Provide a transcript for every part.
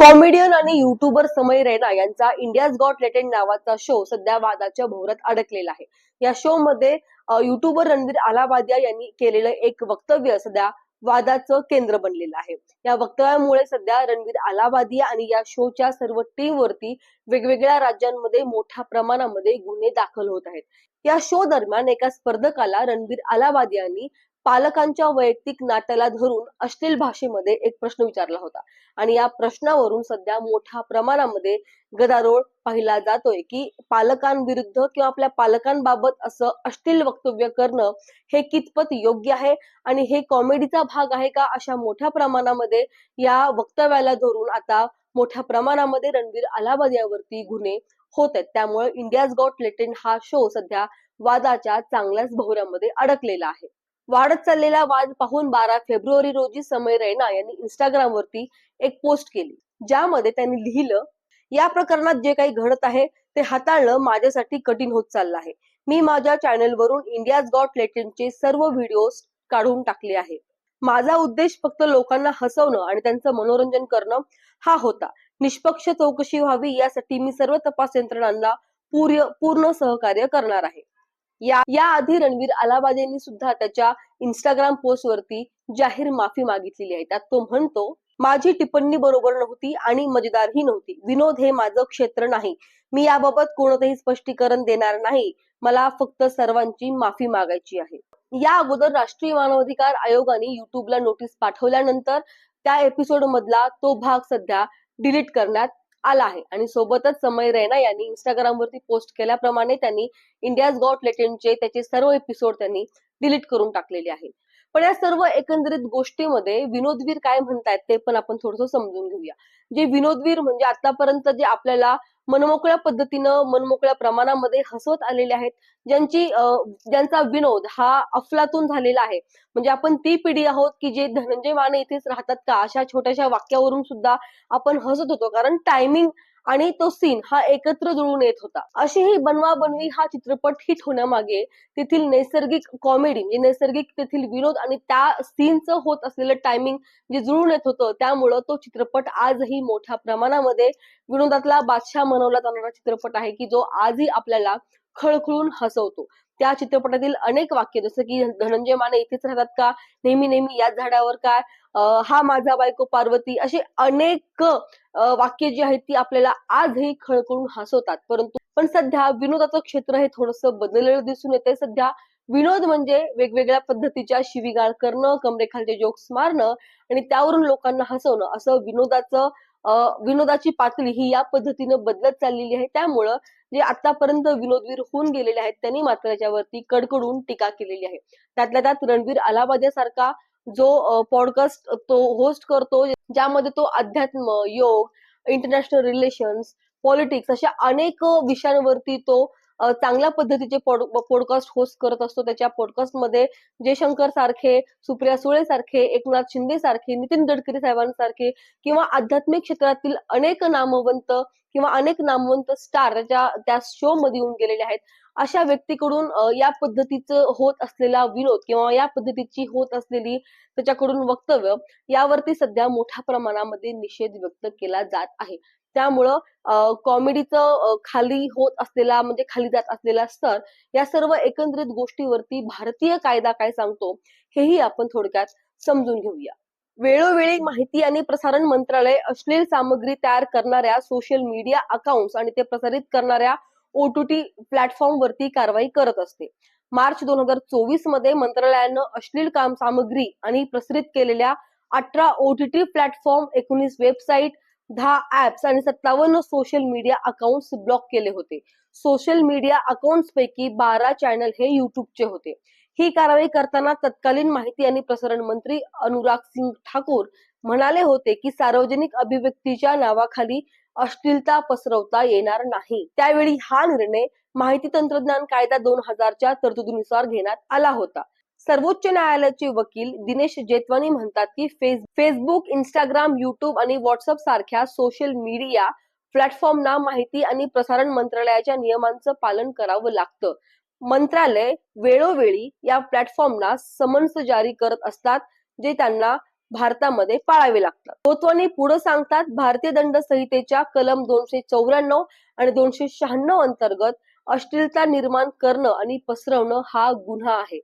Comedian आणि YouTuber समय रैना यांचा इंडियाज गॉट लेटेंड नावाचा शो सध्या वादाच्या भोवरात अडकलेला आहे. या शो मध्ये युट्यूबर रणवीर अलाबादिया यांनी केलेलं एक वक्तव्य सध्या वादाचं केंद्र बनलेलं आहे. या वक्तव्यामुळे सध्या रणवीर अलाबादिया आणि या शोच्या सर्व टीमवरती वेगवेगळ्या राज्यांमध्ये मोठ्या प्रमाणामध्ये गुन्हे दाखल होत आहेत. या शो दरम्यान एका स्पर्धकाला रणवीर अलाबादियांनी पालकांच्या वैयक्तिक नात्याला धरून अश्लील भाषेमध्ये एक प्रश्न विचारला होता. आणि या प्रश्नावरून सध्या मोठ्या प्रमाणामध्ये गदारोळ पाहिला जातोय की पालकांविरुद्ध किंवा आपल्या पालकांबाबत असं अश्लील वक्तव्य करणं हे कितपत योग्य आहे? आणि हे कॉमेडीचा भाग आहे का? अशा मोठ्या प्रमाणामध्ये या वक्तव्याला धरून आता मोठ्या प्रमाणामध्ये रणवीर अलाहाबाद यावरती गुन्हे होत आहेत. त्यामुळे इंडियाज गॉट लेटेंट हा शो सध्या वादाच्या चांगल्याच भोवऱ्यामध्ये अडकलेला आहे. वाढत चाललेला वाद पाहून बारा फेब्रुवारी रोजी समय रैना यांनी इंस्टाग्राम वरती एक पोस्ट केली ज्यामध्ये त्यांनी लिहिलं या प्रकरणात जे काही घडत आहे ते हाताळणं माझ्यासाठी कठीण होत चाललं आहे. मी माझ्या चॅनलवरून इंडियाज गॉट लेटेंडचे सर्व व्हिडिओ काढून टाकले आहे. माझा उद्देश फक्त लोकांना हसवणं आणि त्यांचं मनोरंजन करणं हा होता. निष्पक्ष चौकशी व्हावी यासाठी मी सर्व तपास यंत्रणांना पूर्य पूर्ण सहकार्य करणार आहे. या याआधी रणवीर अलाहाबाद यांनी सुद्धा त्याच्या इंस्टाग्राम पोस्ट वरती जाहीर माफी मागितलेली आहे. त्यात तो म्हणतो माझी टिप्पणी बरोबर नव्हती आणि मजेदारही नव्हती. विनोद हे माझं क्षेत्र नाही. मी याबाबत कोणतंही स्पष्टीकरण देणार नाही. मला फक्त सर्वांची माफी मागायची आहे. या अगोदर राष्ट्रीय मानवाधिकार आयोगाने युट्यूबला नोटीस पाठवल्यानंतर त्या एपिसोड मधला तो भाग सध्या डिलीट करण्यात आला आहे. आणि सोबतच समय रैना यांनी इंस्टाग्रामवरती पोस्ट केल्याप्रमाणे त्यांनी इंडियाज गॉट लेटेंटचे त्याचे सर्व एपिसोड त्यांनी डिलीट करून टाकलेले आहे पण या सर्व एकंदरीत गोष्टीमध्ये विनोदवीर काय म्हणतायत ते पण आपण थोडस समजून घेऊया. जे विनोदवीर म्हणजे आतापर्यंत जे आपल्याला मनमोकळ्या पद्धतीनं मनमोकळ्या प्रमाणामध्ये हसवत आलेले आहेत. ज्यांची अं, ज्यांचा विनोद हा अफलातून झालेला आहे. म्हणजे आपण ती पिढी आहोत की जे धनंजय माने इथेच राहतात का? अशा छोट्याशा वाक्यावरून सुद्धा आपण हसत होतो. कारण टायमिंग आणि तो सीन हा एकत्र जुळून येत होता. अशी ही बनवा बनवी हा चित्रपट हिट होण्यामागे तेथील नैसर्गिक कॉमेडी म्हणजे नैसर्गिक तेथील विनोद आणि त्या सीनचं होत असलेलं टायमिंग जे जुळून येत होतं त्यामुळं तो चित्रपट आजही मोठ्या प्रमाणामध्ये विनोदातला बादशाह मनवला जाणारा चित्रपट आहे की जो आजही आपल्याला खळखळून हसवतो. त्या चित्रपटातील अनेक वाक्य जसं की धनंजय माने इथेच राहतात का? नेहमी नेहमी याच झाडावर काय? हा माझा बायको पार्वती अशी अनेक वाक्य जी आहेत ती आपल्याला आजही खळखळून हसवतात. परंतु पण सध्या विनोदाचं क्षेत्र हे थोडस बदललेलं दिसून येते सध्या विनोद म्हणजे वेगवेगळ्या पद्धतीच्या शिवीगाळ करणं कमरेखालचे जोक्स मारणं आणि त्यावरून लोकांना हसवणं. असं विनोदाचं अं, विनोदाची पातळी ही या पद्धतीनं बदलत चाललेली आहे. त्यामुळं जे आतापर्यंत विनोदवीर होऊन गेलेले आहेत त्यांनी मात्र त्याच्यावरती कडकडून टीका केलेली आहे. त्यातल्या त्यात रणवीर अलाहाबादियासारखा जो पॉडकास्ट तो होस्ट करतो ज्यामध्ये तो अध्यात्म योग इंटरनॅशनल रिलेशन्स पॉलिटिक्स अशा अनेक विषयांवरती तो चांगल्या पद्धतीचे पॉडकास्ट होस्ट करत असतो. त्याच्या पॉडकास्टमध्ये जयशंकर सारखे सुप्रिया सुळे सारखे एकनाथ शिंदे सारखे नितीन गडकरी साहेबांसारखे किंवा आध्यात्मिक क्षेत्रातील अनेक नामवंत किंवा अनेक नामवंत स्टार त्याच्या त्या शो मध्ये येऊन गेलेले आहेत. अशा व्यक्तीकडून या पद्धतीचं होत असलेला विनोद किंवा या पद्धतीची होत असलेली त्याच्याकडून वक्तव्य यावरती सध्या मोठ्या प्रमाणामध्ये निषेध व्यक्त केला जात आहे. त्यामुळं कॉमेडीचं खाली होत असलेला म्हणजे खाली जात असलेला स्तर या सर्व एकंदरीत गोष्टीवरती भारतीय कायदा काय सांगतो हेही आपण थोडक्यात समजून घेऊया. वेळोवेळी माहिती आणि प्रसारण मंत्रालय अश्लील सामग्री तयार करणाऱ्या सोशल मीडिया अकाउंट्स आणि ते प्रसारित करणाऱ्या ओटीटी प्लॅटफॉर्म वरती कारवाई करत असते. मार्च दोन हजार चोवीसमध्ये मंत्रालयानं अश्लील काम सामग्री आणि प्रसारित केलेल्या अठरा ओटीटी प्लॅटफॉर्म एकोणीस वेबसाईट दहा ऍप्स आणि सत्तावन्न सोशल मीडिया अकाउंट्स ब्लॉक केले होते. सोशल मीडिया अकाउंट्स पैकी बारा चॅनल हे युट्यूबचे होते. ही कारवाई करताना तत्कालीन माहिती आणि प्रसारण मंत्री अनुराग सिंग ठाकूर म्हणाले होते की सार्वजनिक अभिव्यक्तीच्या नावाखाली अश्लीलता पसरवता येणार नाही. त्यावेळी हा निर्णय माहिती तंत्रज्ञान कायदा दोन हजारच्या तरतुदीनुसार घेण्यात आला होता. सर्वोच्च न्यायालयाचे वकील दिनेश जेतवानी म्हणतात की फेस फेसबुक इंस्टाग्राम युट्यूब आणि व्हॉट्सअप सारख्या सोशल मीडिया प्लॅटफॉर्मना माहिती आणि प्रसारण मंत्रालयाच्या नियमांचं पालन करावं लागतं. मंत्रालय वेळोवेळी या प्लॅटफॉर्मना समन्स जारी करत असतात जे त्यांना भारतामध्ये पाळावे लागतात. कोतवानी पुढे सांगतात भारतीय दंड संहितेच्या कलम दोनशे चौऱ्याण्णव आणि दोनशे शहाण्णव अंतर्गत अश्लीलता निर्माण करणं आणि पसरवणं हा गुन्हा आहे.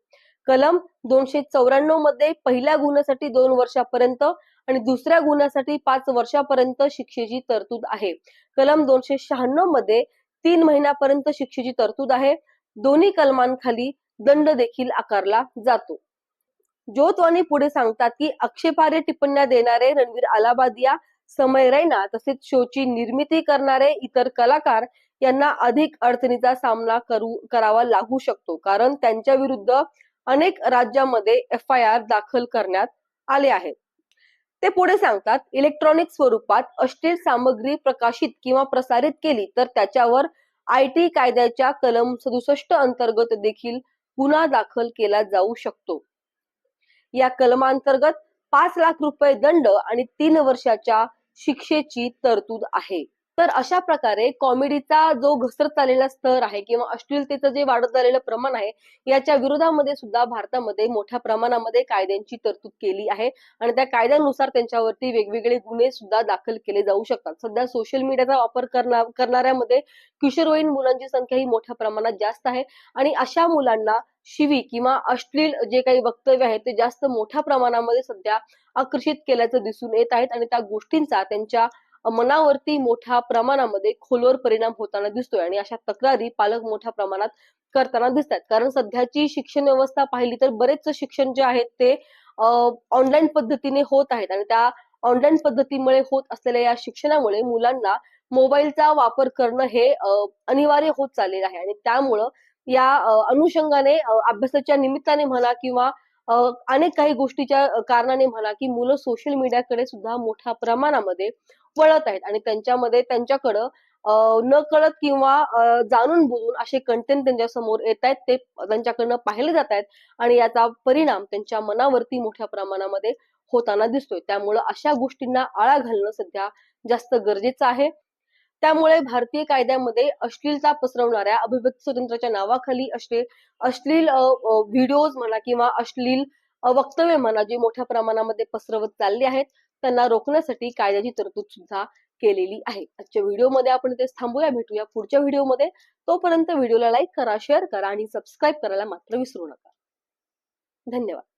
कलम दोनशे चौऱ्याण्णवमध्ये पहिल्या गुन्ह्यासाठी दोन वर्षापर्यंत आणि दुसऱ्या गुन्ह्यासाठी पाच वर्षापर्यंत शिक्षेची तरतूद आहे. कलम दोनशे शहाण्णवमध्ये तीन महिन्यापर्यंत शिक्षेची तरतूद आहे. दोन्ही कलमांखाली दंड देखील आकारला जातो. ज्योतवाणी पुढे सांगतात की आक्षेपार्ह टिप्पण्या देणारे रणवीर अलाबादिया समय रैना तसेच शोची निर्मिती करणारे इतर कलाकार यांना अधिक अडचणीचा सामना करू करावा लागू शकतो. कारण त्यांच्या विरुद्ध अनेक राज्यामध्ये एफ आय आर दाखल करण्यात आले आहेत ते पुढे सांगतात इलेक्ट्रॉनिक स्वरूपात अश्लील सामग्री प्रकाशित किंवा प्रसारित केली तर त्याच्यावर आय टी कायद्याच्या कलम सदुसष्ट अंतर्गत देखील गुन्हा दाखल केला जाऊ शकतो. या कलमांतर्गत पाच लाख रुपये दंड आणि तीन वर्षाच्या शिक्षेची तरतूद आहे. तर अशा प्रकारे कॉमेडीचा जो घसरत चाललेला स्तर आहे किंवा अश्लीलतेचं जे वाढत चाललेलं प्रमाण आहे याच्या विरोधामध्ये सुद्धा भारतामध्ये मोठ्या प्रमाणामध्ये कायद्यांची तरतूद केली आहे. आणि त्या कायद्यानुसार त्यांच्यावरती वेगवेगळे गुन्हे सुद्धा दाखल केले जाऊ शकतात. सध्या सोशल मीडियाचा वापर करणार करणाऱ्यामध्ये किशोरवयीन मुलांची संख्या ही मोठ्या प्रमाणात जास्त आहे. आणि अशा मुलांना शिवी किंवा अश्लील जे काही वक्तव्य आहेत ते जास्त मोठ्या प्रमाणामध्ये सध्या आकर्षित केल्याचं दिसून येत आहेत. आणि त्या गोष्टींचा त्यांच्या मनावरती मोठ्या प्रमाणामध्ये खोलवर परिणाम होताना दिसतोय आणि अशा तक्रारी पालक मोठ्या प्रमाणात करताना दिसतात कारण सध्याची शिक्षण व्यवस्था पाहिली तर बरेच शिक्षण जे आहेत ते ऑनलाईन पद्धतीने होत आहेत आणि त्या ऑनलाईन पद्धतीमुळे होत असलेल्या या शिक्षणामुळे मुलांना मोबाईलचा वापर करणं हे अनिवार्य होत चाललेलं आहे. आणि त्यामुळं या अनुषंगाने अभ्यासाच्या निमित्ताने म्हणा किंवा अनेक काही गोष्टीच्या कारणाने म्हणा की मुलं सोशल मीडियाकडे सुद्धा मोठ्या प्रमाणामध्ये वळत आहेत आणि त्यांच्यामध्ये त्यांच्याकडं न कळत किंवा जाणून बुजून असे कंटेंट त्यांच्यासमोर येत आहेत ते त्यांच्याकडनं पाहिले जात आहेत आणि याचा परिणाम त्यांच्या मनावरती मोठ्या प्रमाणामध्ये होताना दिसतोय. त्यामुळं अशा गोष्टींना आळा घालणं सध्या जास्त गरजेचं आहे. त्यामुळे भारतीय कायद्यामध्ये अश्लीलता पसरवणाऱ्या अभिव्यक्ती स्वातंत्र्याच्या नावाखाली असे अश्लील व्हिडिओज म्हणा किंवा अश्लील वक्तव्य म्हणा जे मोठ्या प्रमाणामध्ये पसरवत चालले आहेत त्यांना रोखण्यासाठी कायद्याची तरतूद सुद्धा केलेली आहे. आजच्या व्हिडिओमध्ये आपण तेच थांबूया. भेटूया पुढच्या व्हिडिओमध्ये तोपर्यंत व्हिडिओला लाईक करा शेअर करा आणि सबस्क्राईब करायला मात्र विसरू नका. धन्यवाद.